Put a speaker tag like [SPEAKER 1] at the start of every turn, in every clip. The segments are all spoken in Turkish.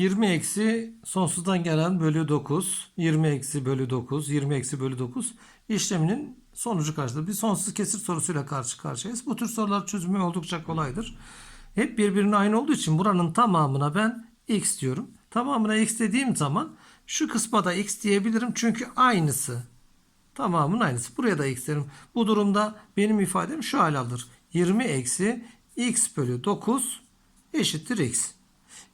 [SPEAKER 1] 20 eksi sonsuzdan gelen bölü 9, 20 eksi bölü 9, 20 eksi bölü 9 işleminin sonucu karşıdır. Bir sonsuz kesir sorusuyla karşı karşıyayız. Bu tür sorular çözümü oldukça kolaydır. Hep birbirine aynı olduğu için buranın tamamına ben x diyorum. Tamamına x dediğim zaman şu kısma da x diyebilirim çünkü aynısı. Tamamın aynısı. Buraya da x derim. Bu durumda benim ifadem şu hal alır. 20 eksi x bölü 9 eşittir x.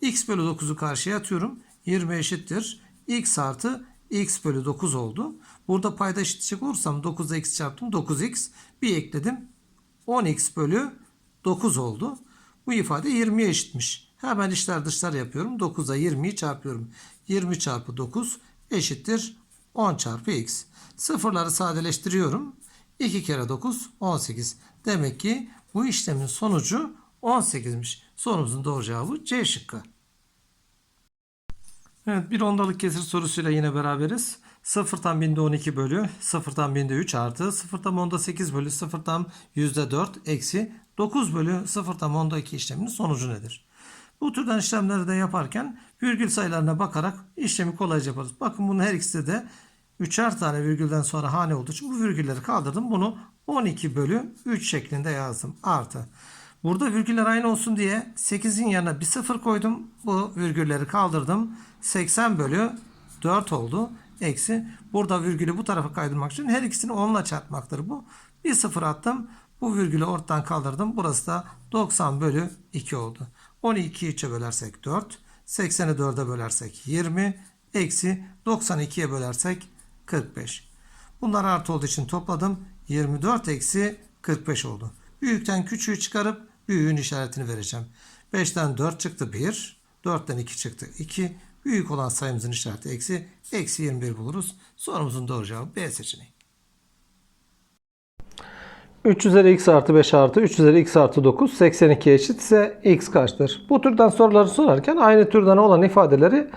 [SPEAKER 1] x bölü 9'u karşıya atıyorum. 20 eşittir. x artı x bölü 9 oldu. Burada payda eşitleyecek olursam 9'a x çarptım. 9x. Bir ekledim. 10x bölü 9 oldu. Bu ifade 20'ye eşitmiş. Hemen içler dışlar yapıyorum. 9'a 20'yi çarpıyorum. 20 çarpı 9 eşittir 10 çarpı x. Sıfırları sadeleştiriyorum. 2 kere 9 18. Demek ki bu işlemin sonucu 18'miş. Sorumuzun doğru cevabı C şıkkı. Evet bir ondalık kesir sorusuyla yine beraberiz. 0 tam binde 12 bölü 0 tam binde 3 artı 0 tam onda 8 bölü 0 tam yüzde 4 eksi 9 bölü 0 tam onda 2 işleminin sonucu nedir? Bu türden işlemleri de yaparken virgül sayılarına bakarak işlemi kolayca yaparız. Bakın bunun her ikisi de üçer tane virgülden sonra hane olduğu için bu virgülleri kaldırdım. Bunu 12 bölü 3 şeklinde yazdım. Artı. Burada virgüller aynı olsun diye 8'in yanına bir sıfır koydum. Bu virgülleri kaldırdım. 80 bölü 4 oldu. Eksi. Burada virgülü bu tarafa kaydırmak için her ikisini 10 ile çarpmaktır bu. Bir sıfır attım. Bu virgülü ortadan kaldırdım. Burası da 90 bölü 2 oldu. 12'yi 3'e bölersek 4. 80'i 4'e bölersek 20. Eksi 92'ye bölersek 45. Bunlar artı olduğu için topladım. 24 eksi 45 oldu. Büyükten küçüğü çıkarıp büyüğün işaretini vereceğim. 5'ten 4 çıktı 1. 4'ten 2 çıktı 2. Büyük olan sayımızın işareti eksi. Eksi 21 buluruz. Sorumuzun doğru cevabı B seçeneği.
[SPEAKER 2] 3 üzeri x artı 5 artı 3 üzeri x artı 9 82 eşitse x kaçtır? Bu türden soruları sorarken aynı türden olan ifadeleri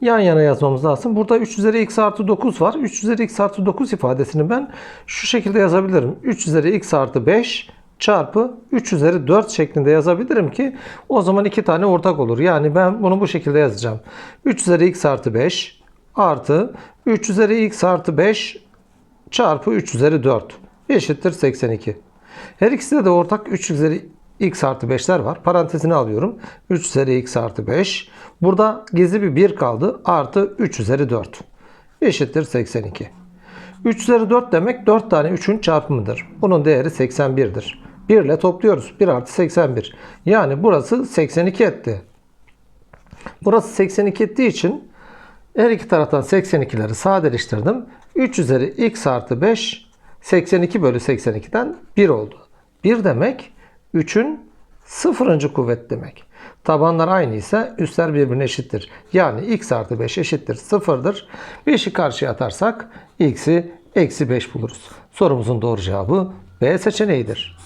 [SPEAKER 2] yan yana yazmamız lazım. Burada 3 üzeri x artı 9 var. 3 üzeri x artı 9 ifadesini ben şu şekilde yazabilirim. 3 üzeri x artı 5 çarpı 3 üzeri 4 şeklinde yazabilirim ki o zaman iki tane ortak olur. Yani ben bunu bu şekilde yazacağım. 3 üzeri x artı 5 artı 3 üzeri x artı 5 çarpı 3 üzeri 4 eşittir 82. Her ikisinde de ortak 3 üzeri x artı 5'ler var. Parantezini alıyorum. 3 üzeri x artı 5. Burada gizli bir 1 kaldı. Artı 3 üzeri 4. Eşittir 82. 3 üzeri 4 demek 4 tane 3'ün çarpımıdır. Bunun değeri 81'dir. 1 ile topluyoruz. 1 artı 81. Yani burası 82 etti. Burası 82 ettiği için her iki taraftan 82'leri sadeleştirdim. 3 üzeri x artı 5 82 bölü 82'den 1 oldu. 1 demek 3'ün sıfırıncı kuvvet demek. Tabanlar aynı ise üstler birbirine eşittir. Yani x artı 5 eşittir sıfırdır. 5'i karşıya atarsak x'i eksi 5 buluruz. Sorumuzun doğru cevabı B seçeneğidir.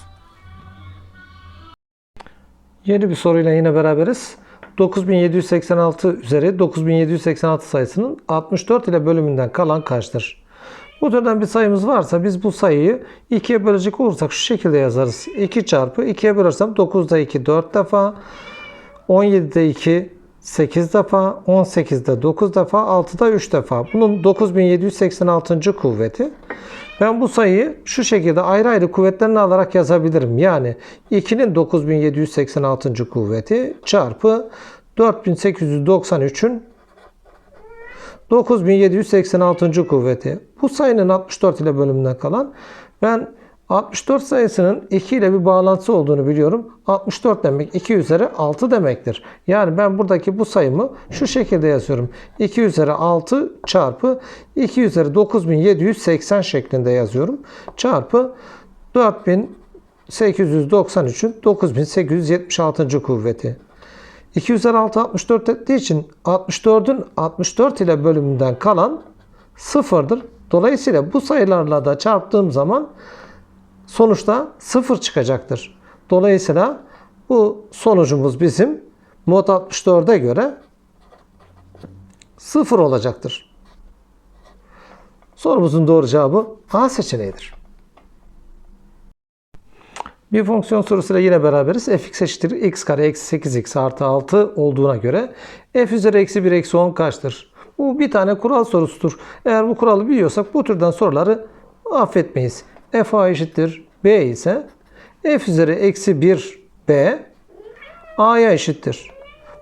[SPEAKER 2] Yeni bir soruyla yine beraberiz. 9786 üzeri 9786 sayısının 64 ile bölümünden kalan kaçtır? Bu türden bir sayımız varsa biz bu sayıyı 2'ye bölecek olursak şu şekilde yazarız. 2 çarpı 2'ye bölersem 9'da 2 4 defa, 17'de 2 8 defa, 18'de 9 defa, 6'da 3 defa. Bunun 9786. kuvveti. Ben bu sayıyı şu şekilde ayrı ayrı kuvvetlerini alarak yazabilirim. Yani 2'nin 9786. kuvveti çarpı 4893'ün 9786. kuvveti. Bu sayının 64 ile bölümünden kalan. Ben 64 sayısının 2 ile bir bağlantısı olduğunu biliyorum. 64 demek 2 üzeri 6 demektir. Yani ben buradaki bu sayımı şu şekilde yazıyorum. 2 üzeri 6 çarpı 2 üzeri 9780 şeklinde yazıyorum. Çarpı 4893'ün 9876. kuvveti. 2 üzeri 6 64 ettiği için 64'ün 64 ile bölümünden kalan sıfırdır. Dolayısıyla bu sayılarla da çarptığım zaman sonuçta sıfır çıkacaktır. Dolayısıyla bu sonucumuz bizim mod 64'e göre sıfır olacaktır. Sorumuzun doğru cevabı A seçeneğidir. Bir fonksiyon sorusuyla yine beraberiz. fx eşittir x kare eksi 8x artı 6 olduğuna göre f üzeri eksi 1 eksi 10 kaçtır? Bu bir tane kural sorusudur. Eğer bu kuralı biliyorsak bu türden soruları affetmeyiz. F a eşittir b ise f üzeri eksi 1 b a'ya eşittir.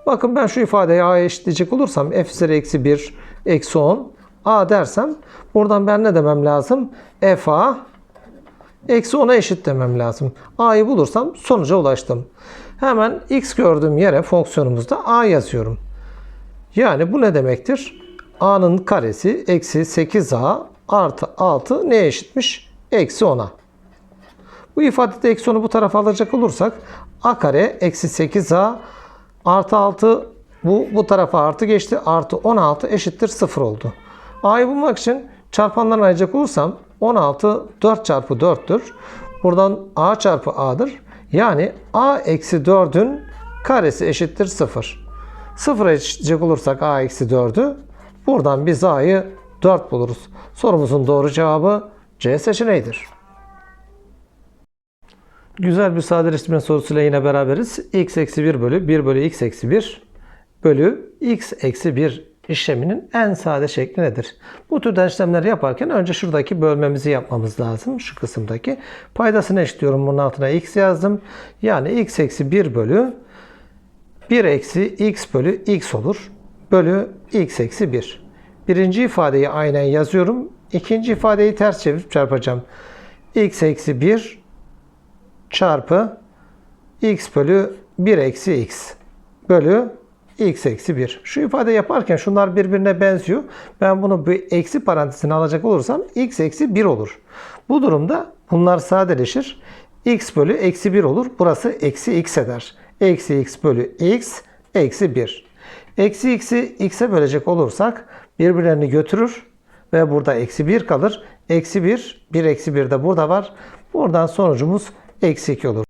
[SPEAKER 2] Bakın ben şu ifadeyi a'ya eşitleyecek olursam f üzeri eksi 1 eksi 10 a dersem buradan ben ne demem lazım? f a Eksi 10'a eşit demem lazım. A'yı bulursam sonuca ulaştım. Hemen x gördüğüm yere fonksiyonumuzda a yazıyorum. Yani bu ne demektir? a'nın karesi eksi 8a artı 6 neye eşitmiş? Eksi 10'a. Bu ifadede eksi 10'u bu tarafa alacak olursak a kare eksi 8a artı 6 bu, bu tarafa artı geçti. Artı 16 eşittir 0 oldu. A'yı bulmak için çarpanlarını ayıracak olursam 16 4 çarpı 4'tür. Buradan a çarpı a'dır. Yani a eksi 4'ün karesi eşittir 0. 0'a eşitleyecek olursak a eksi 4'ü buradan biz a'yı 4 buluruz. Sorumuzun doğru cevabı C seçeneğidir. Güzel bir sadeleştirme sorusuyla yine beraberiz. x eksi 1 bölü 1 bölü x eksi 1 bölü x eksi 1 işleminin en sade şekli nedir? Bu türden işlemleri yaparken önce şuradaki bölmemizi yapmamız lazım. Şu kısımdaki. Paydasını eşitliyorum. Bunun altına x yazdım. Yani x eksi 1 bölü 1 eksi x bölü x olur. Bölü x eksi 1. Birinci ifadeyi aynen yazıyorum. İkinci ifadeyi ters çevirip çarpacağım. x eksi 1 çarpı x bölü 1 eksi x bölü x eksi 1. Şu ifade yaparken şunlar birbirine benziyor. Ben bunu bir eksi parantezine alacak olursam x eksi 1 olur. Bu durumda bunlar sadeleşir. x bölü eksi 1 olur. Burası eksi x eder. Eksi x bölü x eksi 1. Eksi x'i x'e bölecek olursak birbirlerini götürür ve burada eksi 1 kalır. Eksi 1, 1 eksi 1 de burada var. Buradan sonucumuz eksi 2 olur.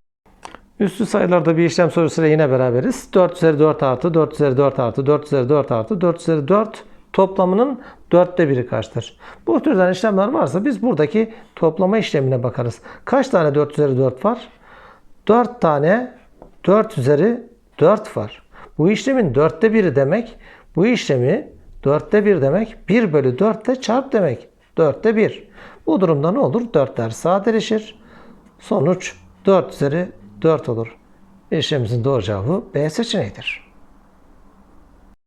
[SPEAKER 2] Üstü sayılarda bir işlem sorusuyla yine beraberiz. 4 üzeri 4 artı 4 üzeri 4 artı 4 üzeri 4 artı 4 üzeri 4 toplamının dörtte biri kaçtır? Bu türden işlemler varsa biz buradaki toplama işlemine bakarız. Kaç tane 4 üzeri 4 var? 4 tane 4 üzeri 4 var. Bu işlemin dörtte biri demek. Bu işlemi dörtte bir demek. 1 bölü 4 de çarp demek. Dörtte 1. Bu durumda ne olur? 4'ler sadeleşir. Sonuç 4 üzeri 4 olur. İşlemimizin doğru cevabı B seçeneğidir.